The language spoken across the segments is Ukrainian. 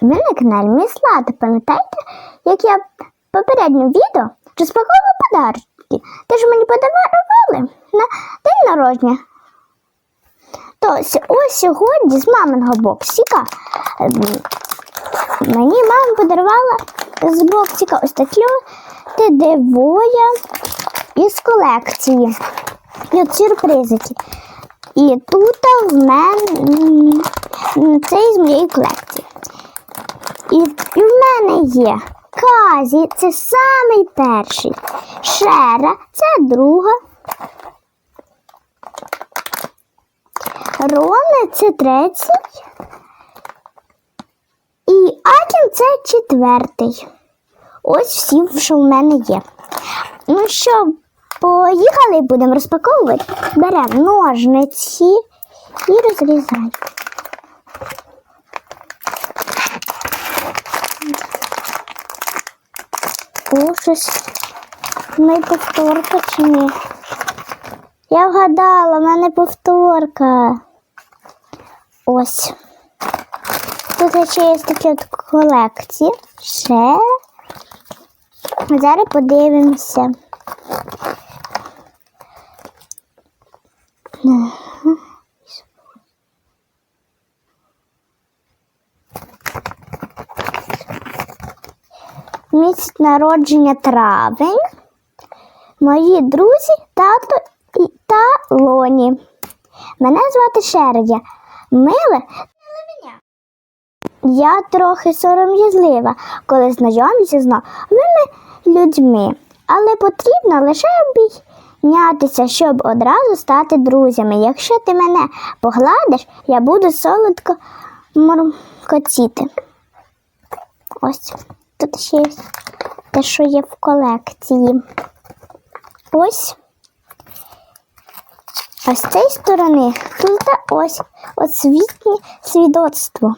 ви на каналі Міс Лата. Пам'ятаєте, як я в попередньому відео розпаковувала подарки? Те, що мені подарували на день народження. То ось сьогодні з маминого боксика ем, мені мама подарувала з боксика ось такі дивоя із колекції. І от сюрпризи. І тут в мене м, це із моєї колекції. І, і в мене є Казі, це самий перший. Шера, це друга. Роне це третій. І Акін це четвертий. Ось всі, що в мене є. Ну що, поїхали будемо розпаковувати. Беремо ножниці і розрізаємо. О, щось не повторка чи ні? Я вгадала, в мене повторка. Ось. Тут ще є такі от колекції. Ще. Зараз подивимося. Місяць народження травень. Мої друзі, тато і та Лоні. Мене звати Шердя. Миле. Я трохи сором'язлива, коли знайомлюся з новими людьми, але потрібно лише обійнятися, щоб одразу стати друзями. Якщо ти мене погладиш, я буду солодко моркотіти. Ось тут ще те, що є в колекції. Ось. А з цієї сторони тут ось освітнє свідоцтво.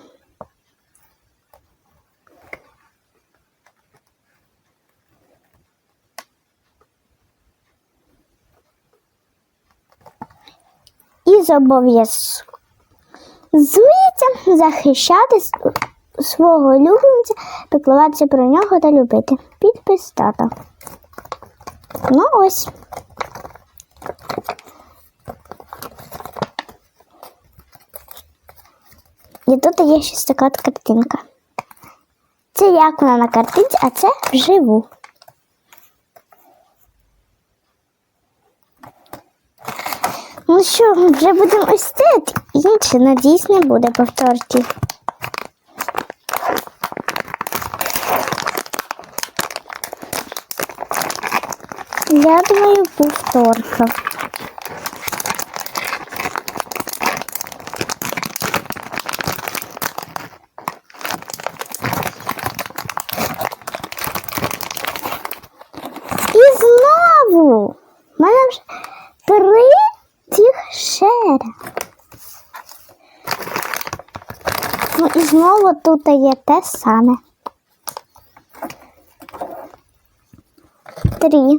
І зобов'язується захищати с- свого улюбленця, піклуватися про нього та любити. Підпис тата. Ну ось. І тут є щось така картинка. Це як вона на картинці, а це вживу. Ну що, вже будемо ось це, інше, надіюсь, не буде повторки. Я думаю, повторка. І знову! Мене вже три цих шера. Ну і знову тут є те саме. Три.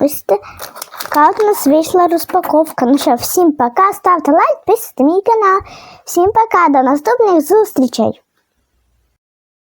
Ось така у нас вийшла розпаковка. Ну що, всім пока, ставте лайк, підписуйте мій канал. Всім пока, до наступних зустрічей!